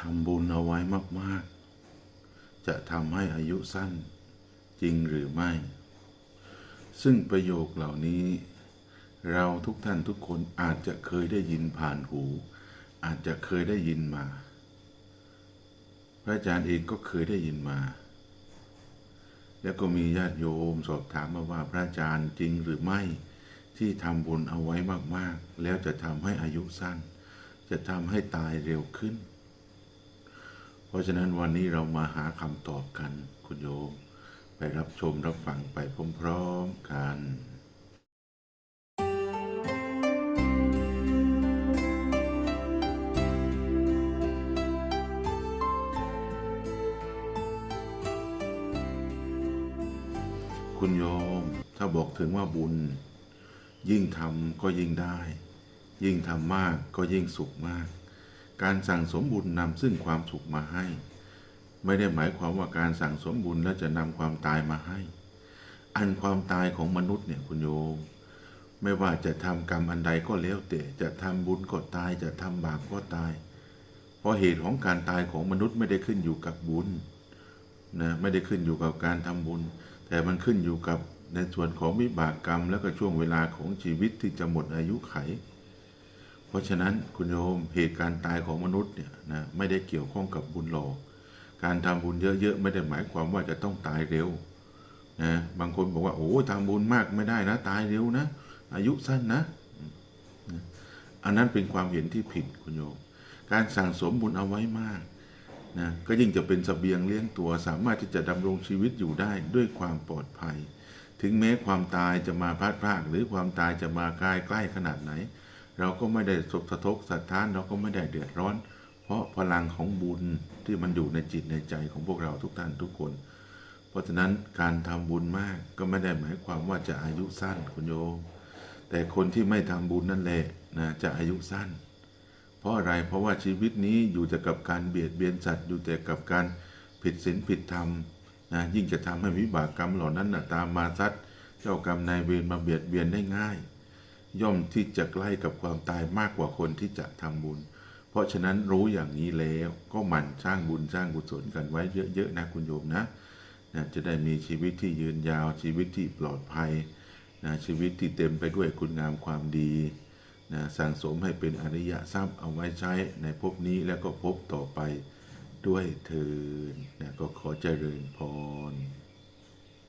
ทำบุญเอาไว้มาก ๆ จะทำให้อายุสั้นจริงหรือไม่ ซึ่งประโยคเหล่านี้ เราทุกท่านทุกคนอาจจะเคยได้ยินผ่านหู อาจจะเคยได้ยินมา พระอาจารย์เองก็เคยได้ยินมา แล้วก็มีญาติโยมสอบถามมาว่าพระอาจารย์จริงหรือไม่ที่ทำบุญเอาไว้มาก ๆ แล้วจะทำให้อายุสั้น จะทำให้ตายเร็วขึ้น เพราะฉะนั้นวันนี้เรามาหาคำตอบกันคุณโยม ไปรับชมรับฟังไปพร้อมๆกันคุณโยม ถ้าบอกถึงว่าบุญ ยิ่งทำก็ยิ่งได้ ยิ่งทำมากก็ยิ่งสุขมาก การสั่งสมบุญนำซึ่งความสุขมาให้ ไม่ได้หมายความว่าการสั่งสมบุญแล้วจะนำความตายมาให้ อันความตายของมนุษย์เนี่ยคุณโยม ไม่ว่าจะทำกรรมอันใดก็แล้วแต่จะทำบุญก็ตายจะทำบาปก็ตาย เพราะเหตุของการตายของมนุษย์ไม่ได้ขึ้นอยู่กับบุญนะไม่ได้ขึ้นอยู่กับการทำบุญ แต่มันขึ้นอยู่กับในส่วนของวิบากกรรม แล้วก็ช่วงเวลาของชีวิตที่จะหมดอายุไข เพราะฉะนั้นคุณโยมเหตุการณ์ตายของมนุษย์เนี่ยนะไม่ได้เกี่ยวข้องกับบุญหรอกการทำบุญเยอะๆไม่ได้หมายความว่าจะต้องตายเร็วนะบางคนบอกว่าโอ้ทำบุญมากไม่ได้นะ ตายเร็วนะ อายุสั้นนะ อันนั้นเป็นความเห็นที่ผิดคุณโยม การสั่งสมบุญเอาไว้มากนะก็ยิ่งจะเป็นสเสบียงเลี้ยงตัว สามารถที่จะดำรงชีวิตอยู่ได้ด้วยความปลอดภัย ถึงแม้ความตายจะมาพลาดพลาดหรือความตายจะมาใกล้ใกล้ขนาดไหน เราก็ไม่ได้สกสะทกสะท้านเราก็ไม่ได้เดือดร้อน เพราะพลังของบุญที่มันอยู่ในจิตในใจของพวกเราทุกท่านทุกคน เพราะฉะนั้นการทำบุญมากก็ไม่ได้หมายความว่าจะอายุสั้นคุณโยม แต่คนที่ไม่ทำบุญนั่นแหละนะจะอายุสั้น เพราะอะไรเพราะว่าชีวิตนี้อยู่แต่กับการเบียดเบียนสัตว์อยู่แต่กับการผิดศีลผิดธรรมนะยิ่งจะทำให้วิบากกรรมเหล่านั้นนะตามมาซัดเจ้ากรรมนายเวรมาเบียดเบียนได้ง่าย ย่อมที่จะใกล้กับความตายมากกว่าคนที่จะทำบุญ เพราะฉะนั้นรู้อย่างนี้แล้วก็หมั่นสร้างบุญสร้างกุศลกันไว้เยอะๆนะคุณโยมนะนะจะได้มีชีวิตที่ยืนยาวชีวิตที่ปลอดภัยนะชีวิตที่เต็มไปด้วยคุณงามความดีนะสั่งสมให้เป็นอริยทรัพย์เอาไว้ใช้ในภพนี้แล้วก็ภพต่อไปด้วยเถิดนะก็ขอเจริญพร